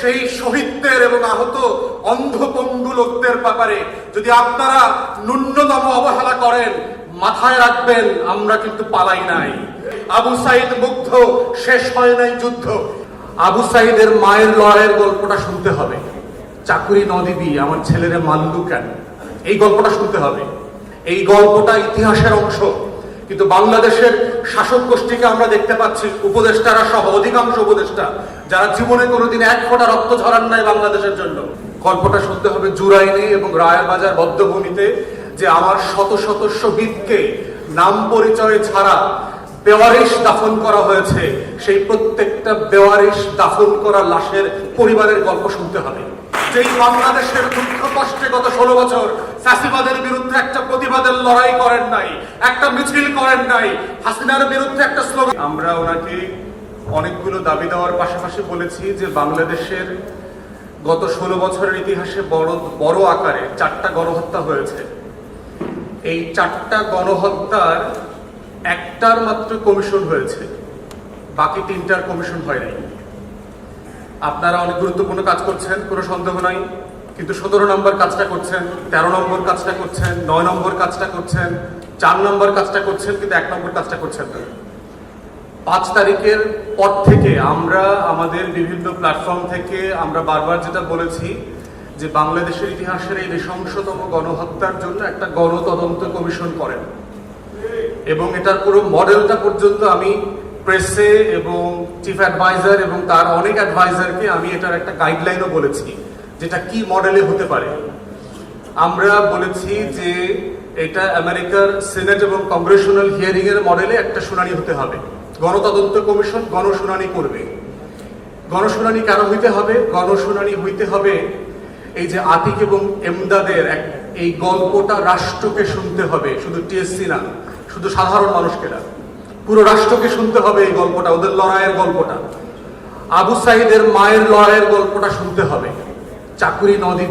সেই শহীদদের এবং আহত অন্ধপঙ্গু লোকদের ব্যাপারে যদি আপনারা ন্যূনতম অবহেলা করেন, মাথায় রাখবেন, আমরা কিন্তু পালাই নাই। আবু সাইদ মুগ্ধ, শেষ হয় নাই যুদ্ধ। আবু সাইদের মায়ের লড়াইয়ের গল্পটা শুনতে হবে। চাকুরি নদীবি আমার ছেলেরে মাল্লু কেন? এই গল্পটা শুনতে হবে। এই গল্পটা ইতিহাসের অংশ। কিন্তু বাংলাদেশের শাসক গোষ্ঠীকে আমরা দেখতে পাচ্ছি, উপদেষ্টারা সহ, অধিকাংশ উপদেষ্টা যারা জীবনে কোনোদিন এক ফোঁটা রক্ত ঝরান নাই বাংলাদেশের জন্য, গল্পটা শুনতে হবে জুরাইনে এবং রায়বাজার বদ্ধভূমিতে যে আমার শত শত শহীদকে নাম পরিচয় ছাড়া বেওয়ারিশ দাফন করা হয়েছে, সেই প্রত্যেকটা বেওয়ারিশ দাফন করা লাশের পরিবারের গল্প শুনতে হবে। যেই বাংলাদেশের দুঃখ কষ্টে গত ষোলো বছর ফ্যাসিবাদের বিরুদ্ধে একটা প্রতিবাদের লড়াই করেন নাই, একটা মিছিল করেন নাই, হাসিনার বিরুদ্ধে একটা স্লোগান আমরা ওনাকে অনেকগুলো দাবি দেওয়ার পাশাপাশি বলেছি যে বাংলাদেশের গত ষোলো বছরের ইতিহাসে বড় বড় আকারে চারটা গণহত্যা হয়েছে। এই চারটা গণহত্যার একটার মাত্র কমিশন হয়েছে। বাকি তিনটার কমিশন হয় নাই। আপনারা অনেক গুরুত্বপূর্ণ কাজ করছেন, কোনো সন্দেহ নাই। কিন্তু সতেরো নম্বর কাজটা করছেন, তেরো নম্বর কাজটা করছেন, নয় নম্বর কাজটা করছেন, চার নম্বর কাজটা করছেন, কিন্তু এক নম্বর কাজটা করছেন না। পাঁচ তারিখের পর থেকে আমরা আমাদের বিভিন্ন প্ল্যাটফর্ম থেকে আমরা বারবার যেটা বলেছি যে বাংলাদেশের ইতিহাসের এই নৃশংসতম গণহত্যার জন্য একটা গণতদন্ত কমিশন করেন। এবং এটার পুরো মডেলটা পর্যন্ত আমি প্রেসে এবং চিফ অ্যাডভাইজার এবং তার অনেক অ্যাডভাইজারকে আমি এটার একটা গাইডলাইনও বলেছি যেটা কি মডেলে হতে পারে। আমরা বলেছি যে এটা আমেরিকার সিনেট এবং কংগ্রেশনাল হিয়ারিং এর মডেলে একটা শুনানি হতে হবে। গণতদন্ত কমিশন গণশুনানি করবে। গণশুনানি কেন হইতে হবে? গণশুনানি হইতে হবে এই যে আতিক এবং এমদাদের এক এই গল্পটা রাষ্ট্রকে শুনতে হবে, শুধু টিএসসি না, শুধু সাধারণ মানুষকে না। পুরো রাষ্ট্রকে শুনতে হবে এই গল্পটা, ওদের লড়াইয়ের গল্পটা। আবু সাইদের মায়ের লড়াইয়ের গল্পটা শুনতে হবে। চাকুরি নদী